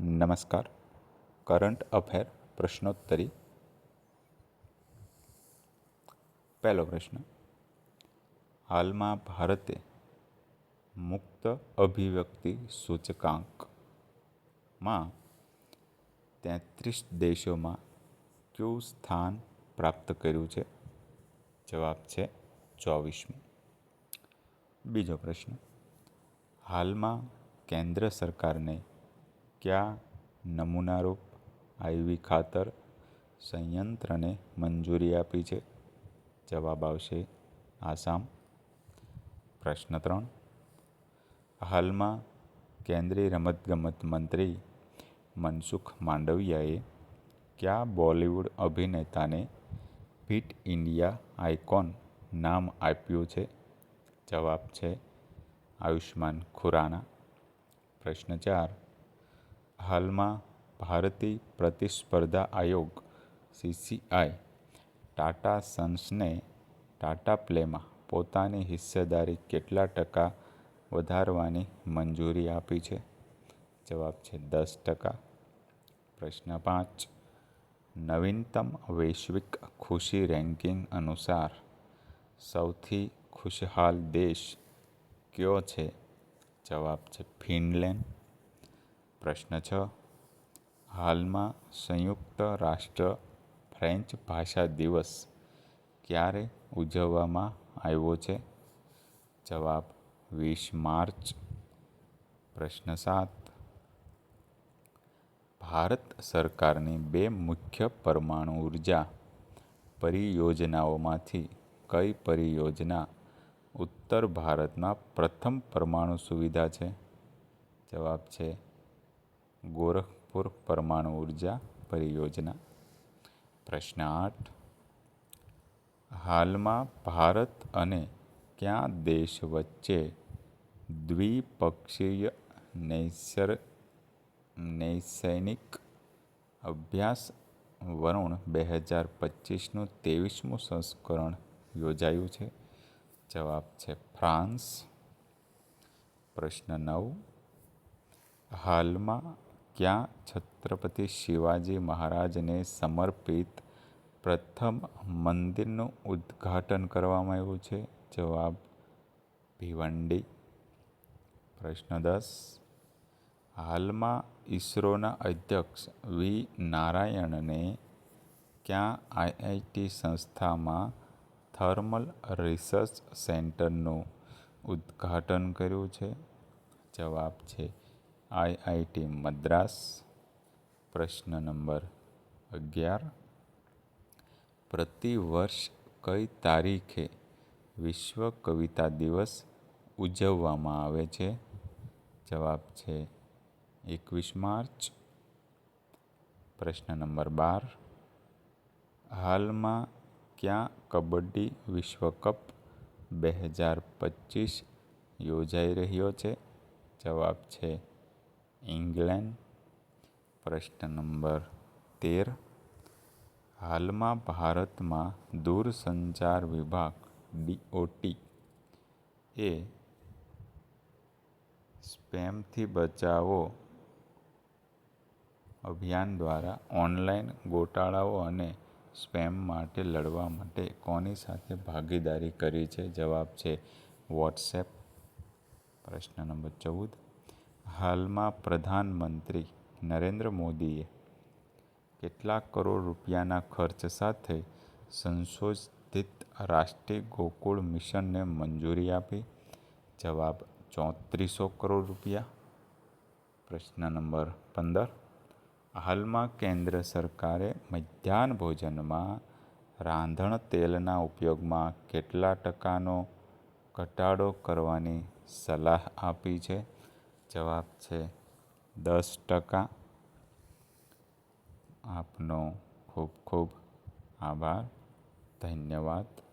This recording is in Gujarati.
નમસ્કાર. કરંટ અફેર પ્રશ્નોત્તરી. પહેલો પ્રશ્ન. હાલમાં ભારતે મુક્ત અભિવ્યક્તિ સૂચકાંકમાં તેત્રીસ દેશોમાં કયું સ્થાન પ્રાપ્ત કર્યું છે? જવાબ છે ચોવીસમું. બીજો પ્રશ્ન. હાલમાં કેન્દ્ર સરકારને કયા નમૂનારૂપ આઈવી ખાતર સંયંત્રને મંજૂરી આપી છે? જવાબ આવશે આસામ. પ્રશ્ન ત્રણ. હાલમાં કેન્દ્રીય રમતગમત મંત્રી મનસુખ માંડવિયાએ કયા બોલિવૂડ અભિનેતાને ફિટ ઇન્ડિયા આઇકોન નામ આપ્યું છે? જવાબ છે આયુષ્માન ખુરાના. પ્રશ્ન ચાર. હાલમાં ભારતીય પ્રતિસ્પર્ધા આયોગ, સીસીઆઈ, ટાટા સન્સને ટાટા પ્લેમાં પોતાની હિસ્સેદારી કેટલા ટકા વધારવાની મંજૂરી આપી છે? જવાબ છે દસ ટકા. પ્રશ્ન પાંચ. નવીનતમ વૈશ્વિક ખુશી રેન્કિંગ અનુસાર સૌથી ખુશહાલ દેશ કયો છે? જવાબ છે ફિનલેન્ડ. પ્રશ્ન છ. હાલમાં સંયુક્ત રાષ્ટ્ર ફ્રેન્ચ ભાષા દિવસ ક્યારે ઉજવવામાં આવ્યો છે? જવાબ વીસ માર્ચ. પ્રશ્ન સાત. ભારત સરકારની બે મુખ્ય પરમાણુ ઊર્જા પરિયોજનાઓમાંથી કઈ પરિયોજના ઉત્તર ભારતમાં પ્રથમ પરમાણુ સુવિધા છે? જવાબ છે ગોરખપુર પરમાણુ ઊર્જા પરિયોજના. પ્રશ્ન આઠ. હાલમાં ભારત અને કયા દેશ વચ્ચે દ્વિપક્ષીય નૈસર નૈસૈનિક અભ્યાસ વરુણ બે હજાર પચીસનું ત્રેવીસમું સંસ્કરણ યોજાયું છે? જવાબ છે ફ્રાન્સ. પ્રશ્ન નવ. હાલમાં ક્યાં છત્રપતિ શિવાજી મહારાજને સમર્પિત પ્રથમ મંદિરનું ઉદ્ઘાટન કરવામાં આવ્યું છે? જવાબ ભિવંડી. પ્રશ્ન દસ. હાલમાં ઈસરોના અધ્યક્ષ વી. નારાયણને ક્યાં આઈઆઈટી સંસ્થામાં થર્મલ રિસર્ચ સેન્ટરનું ઉદ્ઘાટન કર્યું છે? જવાબ છે આઈઆઈટી મદ્રાસ, પ્રશ્ન નંબર અગિયાર. પ્રતિવર્ષ કઈ તારીખે વિશ્વ કવિતા દિવસ ઉજવવામાં આવે છે? જવાબ છે એકવીસ માર્ચ. પ્રશ્ન નંબર બાર. હાલમાં ક્યાં કબડ્ડી વિશ્વકપ બે હજાર પચીસ યોજાઈ રહ્યો છે? જવાબ છે ઇંગ્લેન્ડ. પ્રશ્ન નંબર તેર. હાલમાં ભારતમાં દૂરસંચાર વિભાગ ડીઓટી એ સ્પેમથી બચાવો અભિયાન દ્વારા ઓનલાઈન ગોટાળાઓ અને સ્પેમ માટે લડવા માટે કોની સાથે ભાગીદારી કરી છે? જવાબ છે વોટ્સએપ. પ્રશ્ન નંબર ચૌદ. હાલમાં પ્રધાનમંત્રી નરેન્દ્ર મોદીએ કેટલા કરોડ રૂપિયાના ખર્ચ સાથે સંશોધિત રાષ્ટ્રીય ગોકુળ મિશનને મંજૂરી આપી. જવાબ ચોત્રીસો કરોડ રૂપિયા. પ્રશ્ન નંબર પંદર. હાલમાં કેન્દ્ર સરકારે મધ્યાહન ભોજનમાં રાંધણ તેલના ઉપયોગમાં કેટલા ટકાનો ઘટાડો કરવાની સલાહ આપી છે? જવાબ છે દસ ટકા. આપનો ખૂબ ખૂબ આભાર. ધન્યવાદ.